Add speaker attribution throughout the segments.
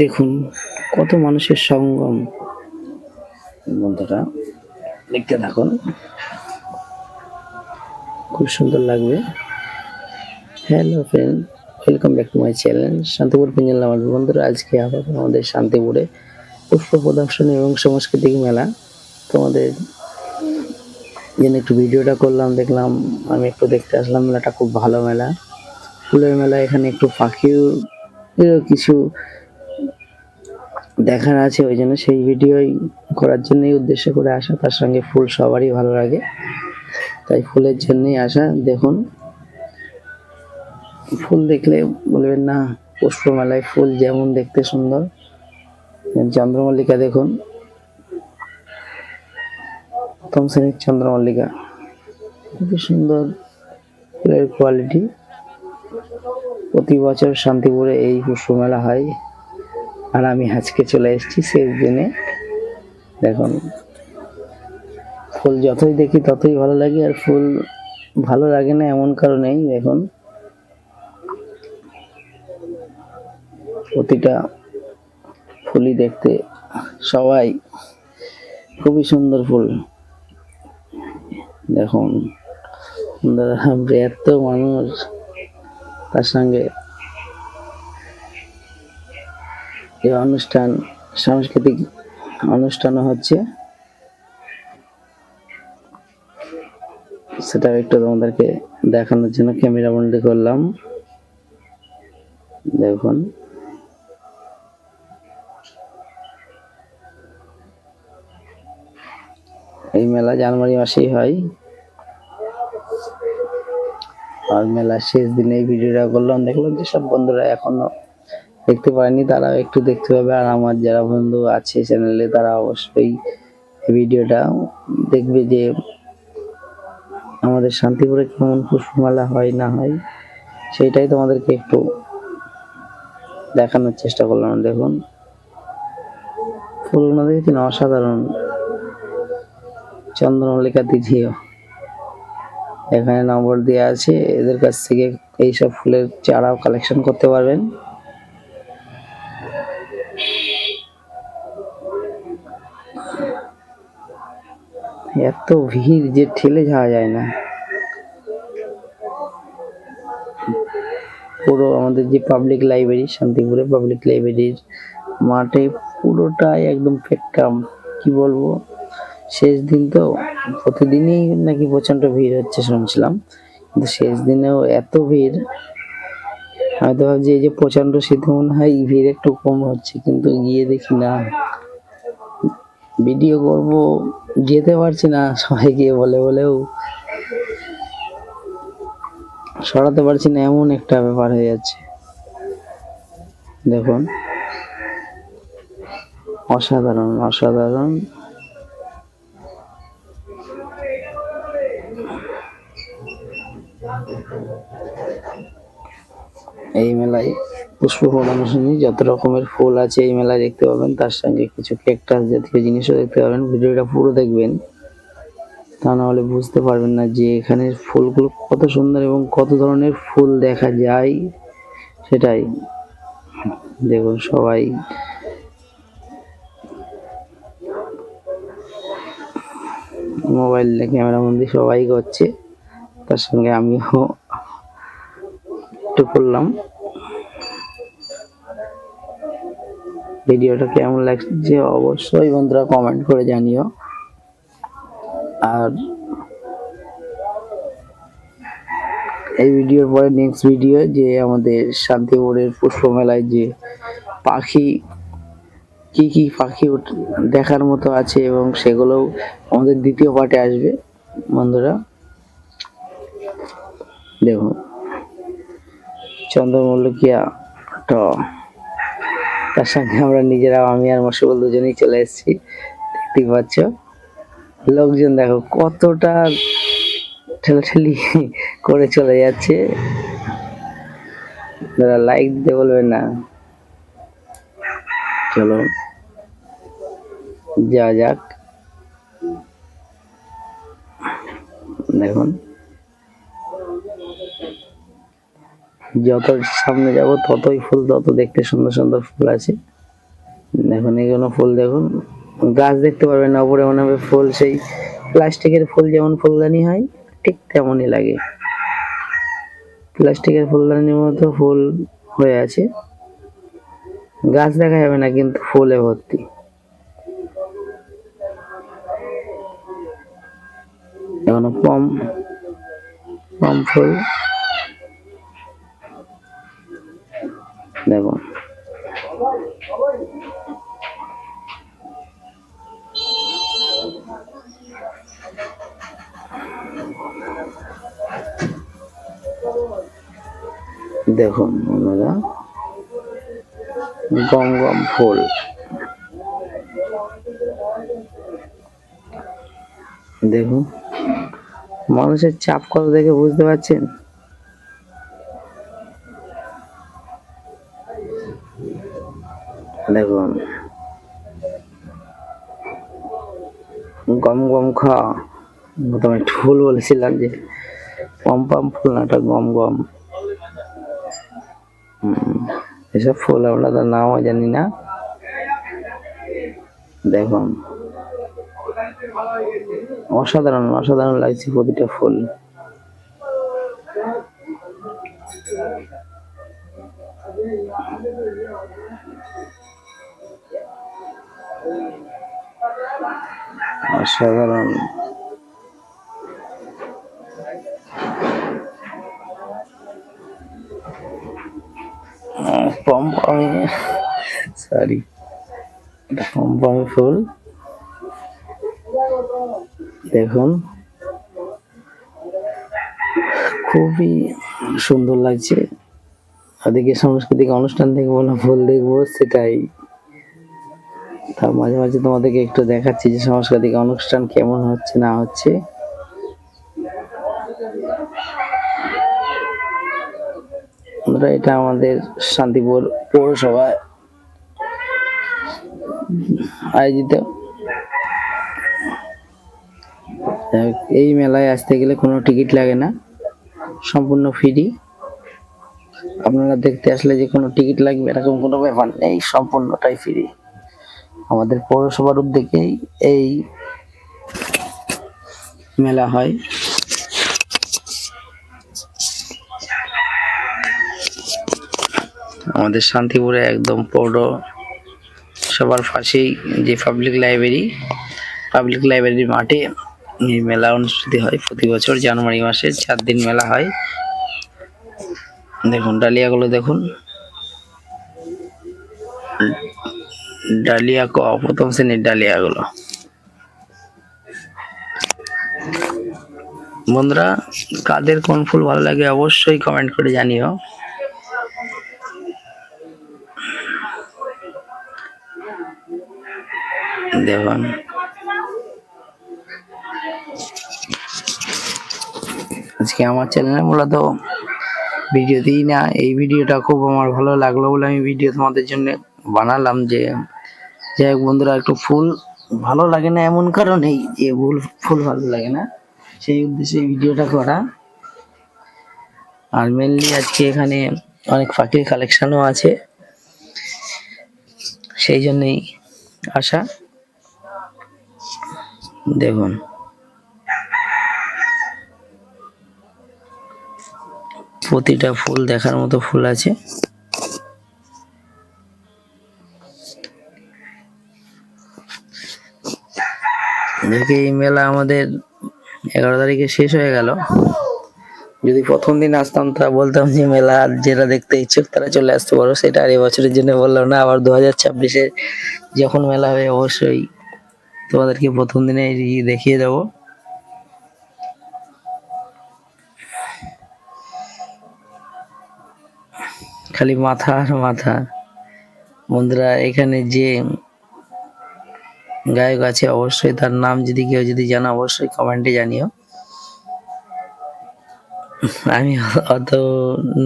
Speaker 1: দেখুন কত মানুষের সঙ্গম। বন্ধুরা দেখতে থাকুন। খুব সুন্দর লাগবে। Hello friend welcome back to my channel Shantipur পিঞ্জাল আমার বন্ধুরা আজকে আবার আমাদের শান্তিপুরে পুষ্প প্রদর্শনী এবং সাংস্কৃতিক মেলা। তোমাদের জন্য একটু ভিডিওটা করলাম দেখলাম আমি একটু দেখতে আসলাম। মেলাটা খুব ভালো মেলা। ফুলের মেলা এখানে একটু পাখিও এরও কিছু দেখার আছে ওই জন্য সেই ভিডিওই করার জন্যই উদ্দেশ্য করে আসা। তার সঙ্গে ফুল সবারই ভালো লাগে। তাই ফুলের জন্যই আসা। দেখুন। ফুল দেখলে বলবেন, না, পুষ্পমেলায় ফুল যেমন দেখতে সুন্দর। চন্দ্রমল্লিকা দেখুন। প্রথম শ্রেণির চন্দ্রমল্লিকা। খুবই সুন্দর ফুলের কোয়ালিটি প্রতি বছর শান্তিপুরে এই পুষ্পমেলা হয়। আর আমি আজকে চলে এসেছি শেষ দিনে দেখুন, ফুল যতই দেখি ততই ভালো লাগে আর ফুল ভালো লাগে না এমন কারণেই দেখুন। প্রতিটা ফুলই দেখতে সবাই খুবই সুন্দর ফুল। দেখুন এত মানুষ। তার সঙ্গে এই অনুষ্ঠান, সাংস্কৃতিক অনুষ্ঠানও হচ্ছে। সেটা একটু তোমাদেরকে দেখানোর জন্য ক্যামেরা বন্দি করলাম। দেখুন। এই মেলা জানুয়ারি মাসেই হয়। আর মেলার শেষ দিনে এই ভিডিওটা করলাম। দেখলাম যে সব বন্ধুরা এখনও দেখতে পারেনি, তারাও একটু দেখতে পাবে। আর আমার যারা বন্ধু আছে চ্যানেলে তারা অবশ্যই ভিডিওটা দেখবে যে আমাদের শান্তিপুরে কেমন পুষ্পমেলা হয়, না হয় সেটাই তোমাদেরকে একটু দেখানোর চেষ্টা করলাম। দেখুন ফুলগুলো দেখেছেন? অসাধারণ। চন্দ্রমল্লিকা দিদিও। এখানে নম্বর দেওয়া আছে, এদের কাছ থেকে এইসব ফুলের চারাও কালেকশন করতে পারবেন। এত ভিড় যে ঠেলে যাওয়া যায় না। পুরো আমাদের যে পাবলিক লাইব্রেরি শান্তিপুরে পাবলিক লাইব্রেরির মাঠে পুরোটাই একদম ফেক্কাম কি বলব? শেষ দিন তো প্রতিদিনই নাকি প্রচণ্ড ভিড় হচ্ছে শুনছিলাম। কিন্তু শেষ দিনেও এত ভিড়, আমি তো ভাবছি এই যে প্রচণ্ড শীতে মনে হয় ভিড় একটু কম হচ্ছে, কিন্তু গিয়ে দেখি না। ভিডিও করব, যেতে পারছি না, সবাই গিয়ে বলে বলেও সরাতে পারছি না, এমন একটা ব্যাপার হয়ে যাচ্ছে। দেখুন, অসাধারণ অসাধারণ। এই মেলায় পুষ্প প্রদর্শনী, যত রকমের ফুল আছে এই মেলায় দেখতে পাবেন। তার সঙ্গে কিছু কেকটাস জাতীয় জিনিসও দেখতে পাবেন। ভিডিওটা পুরো দেখবেন। তা না হলে বুঝতে পারবেন না যে এখানের ফুলগুলো কত সুন্দর এবং কত ধরনের ফুল দেখা যায়। সেটাই। দেখুন সবাই। মোবাইল ক্যামেরা বন্দি সবাই করছে। তার সঙ্গে আমিও একটু করলাম। ভিডিওটা কেমন লাগছে অবশ্যই বন্ধুরা কমেন্ট করে জানিও। আর এই ভিডিওর পরে নেক্সট ভিডিও যে আমাদের শান্তিপুরের পুষ্প মেলায় যে পাখি, কি কি পাখি দেখার মতো আছে এবং সেগুলোও আমাদের দ্বিতীয় পার্টে আসবে। বন্ধুরা, দেখুন। চন্দ্রমল্লিকিয়া ট। তার সঙ্গে আমরা নিজেরা আমি আর মশগুল দুজনেই চলে এসেছি। দেখতেই পাচ্ছ। লোকজন দেখো কতটা ঠেলাঠেলি করে চলে যাচ্ছে। যারা লাইক দিতে বলবেন না? চলো যা যাক। দেখুন। যত সামনে যাব, ততই ফুল, তত দেখতে সুন্দর সুন্দর ফুল আছে। দেখুন এগুলো ফুল দেখুন, গাছ দেখতে পারবেন না, উপরে মনে হবে ফুল, সেই প্লাস্টিকের ফুল যেমন ফুলদানি হয়, ঠিক তেমনই লাগে। প্লাস্টিকের ফুলদানির মতো ফুল হয়ে আছে। গাছ দেখা যাবে না, কিন্তু ফুলে ভর্তি। এখনও পম পম ফুল। দেখুন দেখুন আপনারা গম গম ফুল। দেখুন মানুষের চাপ কত দেখে বুঝতে পারছেন? গম গম খাওয়া প্রথমে ফুল বলেছিলাম যে পম পম, ফুল না ওটা গম। গম এসব ফুল আমরা তার নামও জানি না। দেখুন। অসাধারণ অসাধারণ লাগছে প্রতিটা ফুল। অসাধারণ। সরি পম্পমি ফুল। দেখুন, খুবই সুন্দর লাগছে। ওদিকে সাংস্কৃতিক অনুষ্ঠান দেখব না, ফুল দেখব, সেটাই। তার মাঝে মাঝে তোমাদেরকে একটু দেখাচ্ছি যে সাংস্কৃতিক অনুষ্ঠান কেমন হচ্ছে না হচ্ছে। বন্ধুরা, এটা আমাদের শান্তিপুর পৌরসভায় আয়োজিত। এই মেলায় আসতে গেলে কোনো টিকিট লাগে না সম্পূর্ণ ফ্রি। আপনারা দেখতে আসলে যে কোনো টিকিট লাগবে এরকম কোনো ব্যাপার নেই সম্পূর্ণটাই ফ্রি। আমাদের পৌরসভার উদ্যোগেই এই মেলা হয়। আমাদের শান্তিপুরে একদম পৌর সবার পাশেই যে পাবলিক লাইব্রেরি পাবলিক লাইব্রেরির মাঠে এই মেলা অনুষ্ঠিত হয়। প্রতি বছর জানুয়ারি মাসে চার দিন মেলা হয়। দেখুন, ডালিয়াগুলো দেখুন। ডালিয়া ক, প্রথম শ্রেণির ডালিয়াগুলো। বন্ধুরা, কাদের কোন ফুল ভালো লাগে অবশ্যই কমেন্ট করে জানিও। দেখুন। আজকে আমার চ্যানেলে মূলত ভিডিও দিই না, এই ভিডিওটা খুব আমার ভালো লাগল বলে আমি ভিডিও তোমাদের জন্য বানালাম যে, যাই হোক বন্ধুরা, একটু ফুল ভালো লাগে না এমন কারণেই যে ফুল ফুল ভালো লাগে না। সেই উদ্দেশ্যে ভিডিওটা করা। আর মেনলি আজকে এখানে অনেক পাখির কালেকশনও আছে। সেই জন্যই আসা দেখুন। প্রতিটা ফুল দেখার মতো ফুল আছে। দেখি এই মেলা আমাদের এগারো তারিখে শেষ হয়ে গেল। যদি প্রথম দিন আসতাম তা বলতাম যে মেলা যেটা দেখতে ইচ্ছুক তারা চলে আসতে পারো। সেটা আর এবছরের জন্য বললাম না, আবার দু হাজার ছাব্বিশে যখন মেলা হবে অবশ্যই তোমাদেরকে প্রথম দিনে দেখিয়ে দেবো। খালি মাথা আর মাথা। বন্ধুরা, এখানে যে গায়ক আছে, অবশ্যই তার নাম যদি কেউ যদি জানো, অবশ্যই কমেন্টে জানিও। আমি অত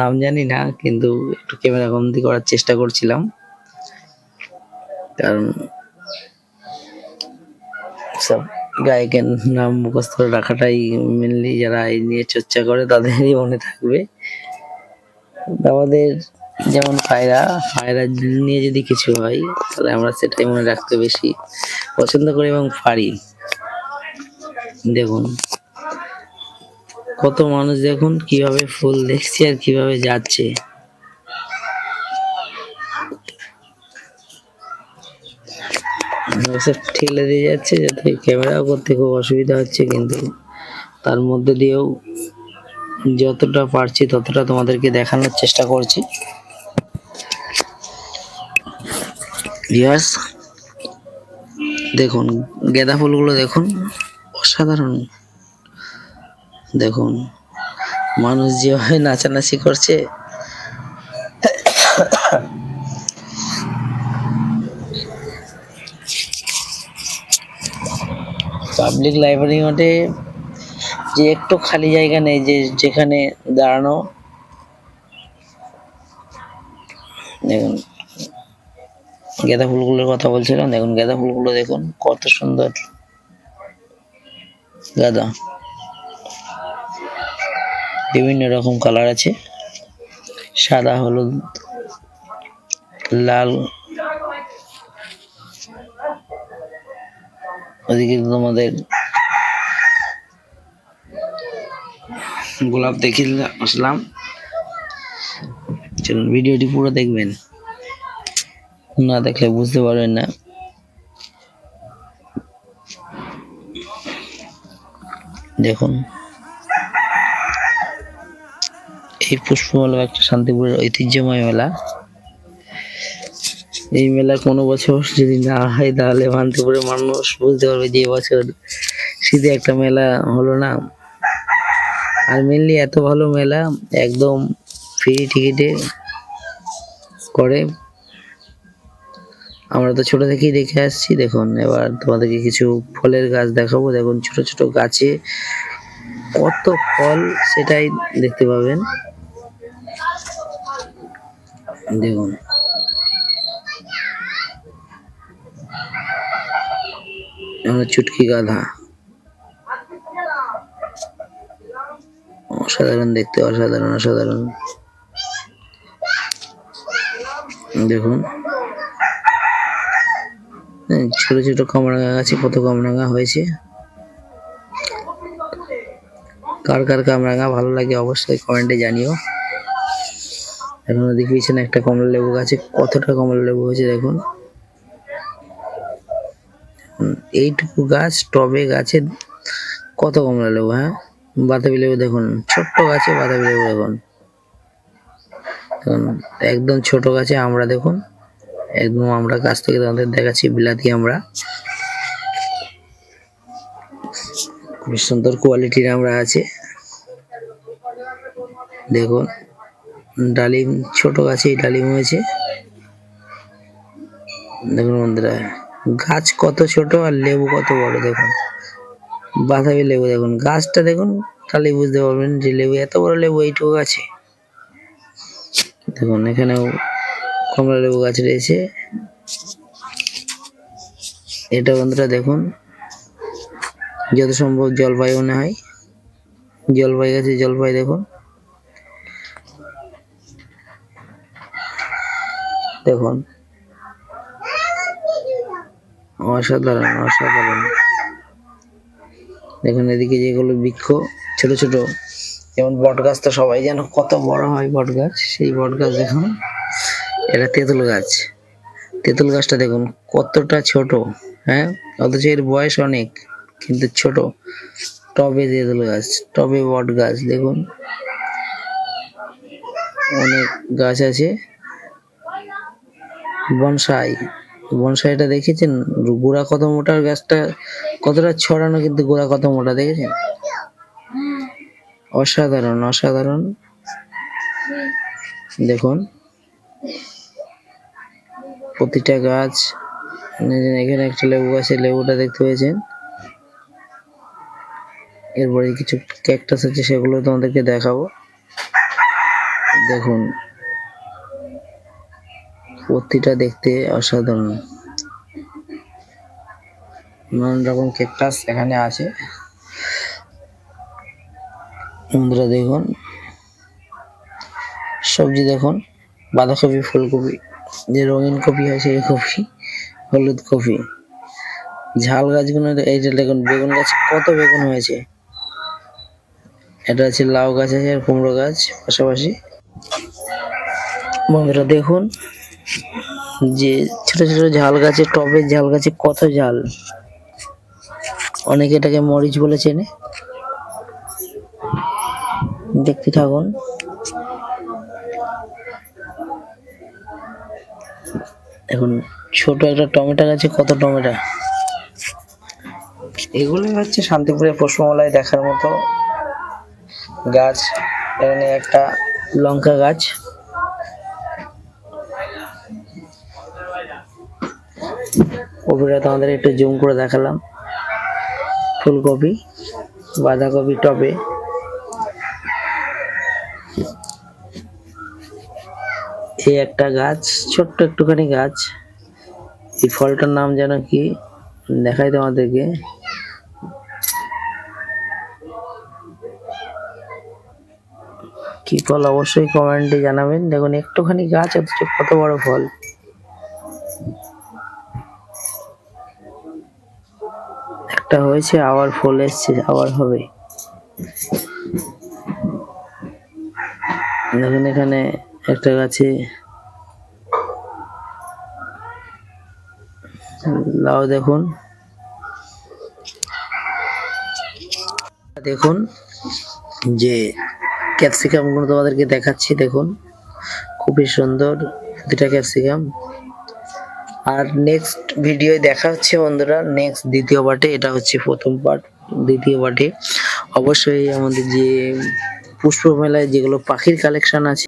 Speaker 1: নাম জানি না, কিন্তু একটু ক্যামেরা বন্দি করার চেষ্টা করছিলাম। কারণ সব গায়কের নাম মুখস্থ রাখাটাই মেনলি যারা এই নিয়ে চর্চা করে, তাদেরই মনে থাকবে। আমাদের যেমন পায়রা পায়রা নিয়ে যদি কিছু হয়, তাহলে আমরা সেটাই মনে রাখতে বেশি পছন্দ করি এবং পারি। দেখুন, কত মানুষ দেখুন কীভাবে ফুল দেখছে আর কীভাবে যাচ্ছে। ঠেলে দিয়ে যাচ্ছে যাতে ক্যামেরাও করতে খুব অসুবিধা হচ্ছে, কিন্তু তার মধ্যে দিয়েও যতটা পারছি ততটা তোমাদেরকে দেখানোর চেষ্টা করছি। ইয়াস দেখুন, গেঁদা ফুলগুলো দেখুন, অসাধারণ। দেখুন, মানুষ যেভাবে নাচানাচি করছে। পাবলিক লাইব্রেরি মাঠে যে একটু খালি জায়গা নেই, যে যেখানে দাঁড়ানো। দেখুন গাঁদা ফুলগুলোর কথা বলছিলাম, দেখুন গাঁদা ফুলগুলো দেখুন, কত সুন্দর। গাঁদা। বিভিন্ন রকম কালার আছে। সাদা, হলুদ, লাল। ওদিকে তোমাদের গোলাপ দেখে আসলাম। চলুন, ভিডিওটি পুরো দেখবেন। না দেখলে বুঝতে পারবেন না। দেখুন। এই পুষ্পমেলা একটা শান্তিপুরের ঐতিহ্যময় মেলা। এই মেলা কোনো বছর যদি না হয় তাহলে শান্তিপুরের মানুষ বুঝতে পারবে যে বছর শীতে একটা মেলা হলো না। আর মেনলি এত ভালো মেলা একদম ফ্রি টিকিটে করে। আমরা তো ছোট থেকেই দেখে আসছি, দেখুন, এবার তোমাদেরকে কিছু ফলের গাছ দেখাবো। দেখুন, ছোট ছোট গাছে কত ফল সেটাই দেখতে পাবেন। দেখুন। চুটকি গাধা। অসাধারণ দেখতে, অসাধারণ অসাধারণ। দেখুন। ছোট ছোট কামরাঙা গাছে কত কামরাঙা হয়েছে। কার কার কামরাঙা ভালো লাগে অবশ্যই কমেন্টে জানিও। এখন ওদিকে পিছনে একটা কমলা লেবু গাছে কতটা কমলা লেবু হয়েছে দেখুন। এইটুকু গাছ টবে গাছে কত কমলা লেবু হ্যাঁ? বাতাবি লেবু দেখুন ছোট্ট গাছে বাতাবি লেবু দেখুন, একদম ছোট গাছে আমরা দেখুন। একদম আমরা গাছ থেকে তোমাদের দেখাচ্ছি, বিলাতি আমরা। খুবই সুন্দর কোয়ালিটির আমরা আছে। দেখুন, ডালিম, ছোট গাছে ডালিম হয়েছে। দেখুন বন্ধুরা, গাছ কত ছোট আর লেবু কত বড়, দেখুন। বাতাবি লেবু, দেখুন। গাছটা দেখুন তাহলে বুঝতে পারবেন যে লেবু, এত বড় লেবু এইটুকু আছে। দেখুন, এখানেও কমলা লেবু গাছ রয়েছে। এটা বন্ধুরা দেখুন, যত সম্ভব জলপাই মনে হয় জলপাই গাছে জলপাই দেখুন। দেখুন। অসাধারণ অসাধারণ। দেখুন এদিকে যেগুলো বৃক্ষ, ছোট ছোট। যেমন বট গাছ তো সবাই জানো, কত বড় হয় বট গাছ সেই বট গাছ দেখুন। এটা তেঁতুল গাছ। তেঁতুল গাছটা দেখুন কতটা ছোট হ্যাঁ? অথচ এর বয়স অনেক, কিন্তু ছোট। টবে তেঁতুল গাছ, টবে বট গাছ, দেখুন। অনেক গাছ আছে। বনসাই, বনসাইটা দেখেছেন? গোড়া কত মোটা, গাছটা কতটা ছড়ানো, কিন্তু গোড়া কত মোটা, দেখেছেন? অসাধারণ অসাধারণ। দেখুন। প্রতিটা গাছ এই এখানে একটা লেবু গাছে লেবুটা দেখতে পেয়েছেন। এরপরে কিছু ক্যাকটাস আছে, সেগুলো তোমাদেরকে দেখাবো। দেখুন, প্রতিটা দেখতে অসাধারণ। নানান রকম ক্যাকটাস এখানে আছে। বন্ধুরা দেখুন, সবজি দেখুন, বাঁধাকপি, ফুলকপি। যে রঙিন কপি হয় সেই কপি, হলুদ কপি। ঝাল গাছগুলো, এই যে দেখুন, বেগুন গাছ, কত বেগুন হয়েছে। এটা আছে লাউ গাছ আছে আর কুমড়ো গাছ পাশাপাশি। বন্ধুরা, দেখুন যে ছোট ছোট ঝাল গাছে টবের ঝাল গাছে কত ঝাল। অনেকে এটাকে মরিচ বলে চেনে। দেখতে থাকুন। এখন ছোট একটা টমেটো গাছে কত টমেটো? এগুলোই হচ্ছে শান্তিপুরের পশ্চিমবাংলায় দেখার মতো গাছ। এখানে একটা লঙ্কা গাছ। কপিটা তোমাদের একটু জুম করে দেখালাম। ফুলকপি, বাঁধাকপি টবে। এই একটা গাছ, ছোট্ট একটুখানি গাছ। এই ফলটার নাম যেন কি? দেখাই তোমাদেরকে। কি ফল? অবশ্যই কমেন্টে জানাবেন। দেখুন, একটুখানি গাছ, অথচ কত বড় ফল। একটা হয়েছে, আবার ফল এসছে, আবার হবে। দেখুন, এখানে একটা গাছে লাউ দেখুন। দেখুন যে ক্যাপসিকামগুলো তোমাদেরকে দেখাচ্ছি, দেখুন। খুবই সুন্দর দুটা ক্যাপসিকাম। আর নেক্সট ভিডিও দেখা হচ্ছে বন্ধুরা নেক্সট দ্বিতীয় পার্টে এটা হচ্ছে প্রথম পার্ট দ্বিতীয় পার্টে অবশ্যই আমাদের যে পুষ্প মেলায় যেগুলো পাখির কালেকশন আছে